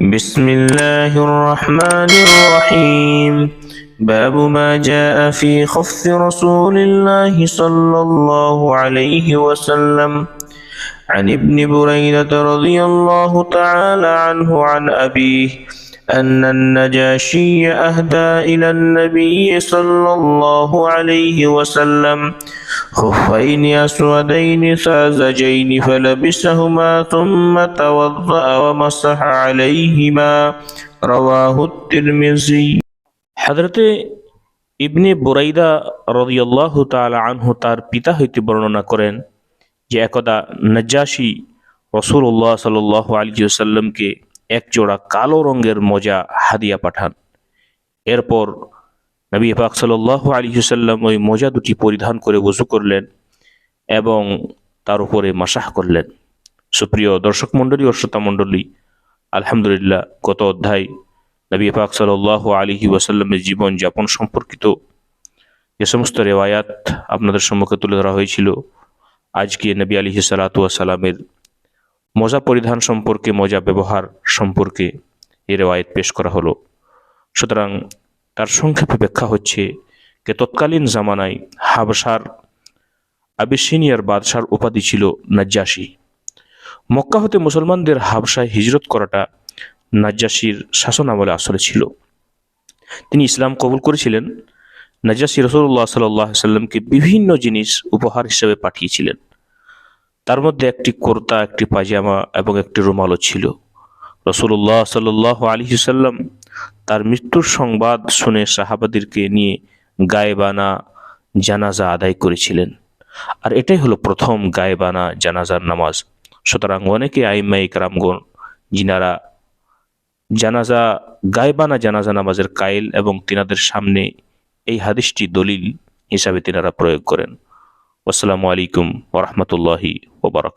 بسم الله الرحمن الرحيم باب ما جاء في خف رسول الله صلى الله عليه وسلم عن ابن بريدة رضي الله تعالى عنه عن أبيه أن النجاشي أهدى إلى النبي صلى الله عليه وسلم خفين أسودين ساذجين فلبسهما ثم توضأ ومسح عليهما رواه الترمذي হাজরতে ইবনে বুরাইদা রদিয়াল্লাহ তালা আনহু তার পিতা হইতে বর্ণনা করেন যে একদা নজ্জাসী রসুল্লাহ সাল আলী সাল্লামকে এক জোড়া কালো রঙের মোজা হাদিয়া পাঠান এরপর নবী পাক সাল্লাহ আলী ওই মোজা দুটি পরিধান করে ওযু করলেন এবং তার উপরে মাসাহ করলেন। সুপ্রিয় দর্শক মণ্ডলী ও শ্রোতা মণ্ডলী, আলহামদুলিল্লাহ গত অধ্যায় নবী পাক সাল্লাহ আলিহি ওয়াসাল্লামের জীবন যাপন সম্পর্কিত যে সমস্ত রেওয়ায়াত আপনাদের সম্মুখে তুলে ধরা হয়েছিল, আজকে নবী আলিহি সালাতামের মোজা পরিধান সম্পর্কে, মজা ব্যবহার সম্পর্কে এ রেওয়ায়ত পেশ করা হলো। সুতরাং তার সংক্ষেপে ব্যাখ্যা হচ্ছে যে তৎকালীন জামানায় হাবসার আবিসিনিয়ার বাদশার উপাধি ছিল নাজ্জাসী। মক্কা হতে মুসলমানদের হাবসায় হিজরত করাটা নাজ্জাসির শাসন আমলে আসলে ছিল। তিনি ইসলাম কবুল করেছিলেন। নাজ্জাসি রসুল্লাহ সাল্লাহ সাল্লামকে বিভিন্ন জিনিস উপহার হিসেবে পাঠিয়েছিলেন। তার মধ্যে একটি কুর্তা, একটি পাজামা এবং একটি রুমালও ছিল। রসুল্লাহ সাল্লাহ আলী সাল্লাম তার মৃত্যুর সংবাদ শুনে সাহাবাদিরকে নিয়ে গায়েবানা জানাজা আদায় করেছিলেন। আর এটাই হলো প্রথম গায়েবানা জানাজার নামাজ। সুতরাং অনেকে আইমাই রামগণ যিনারা জানাজা, গায়েবানা জানাজা নামাজের কায়েল এবং তিনাদের সামনে এই হাদিসটি দলিল হিসাবে তিনারা প্রয়োগ করেন। আসসালামু আলাইকুম ওরহমতুল্লাহি ওবরাক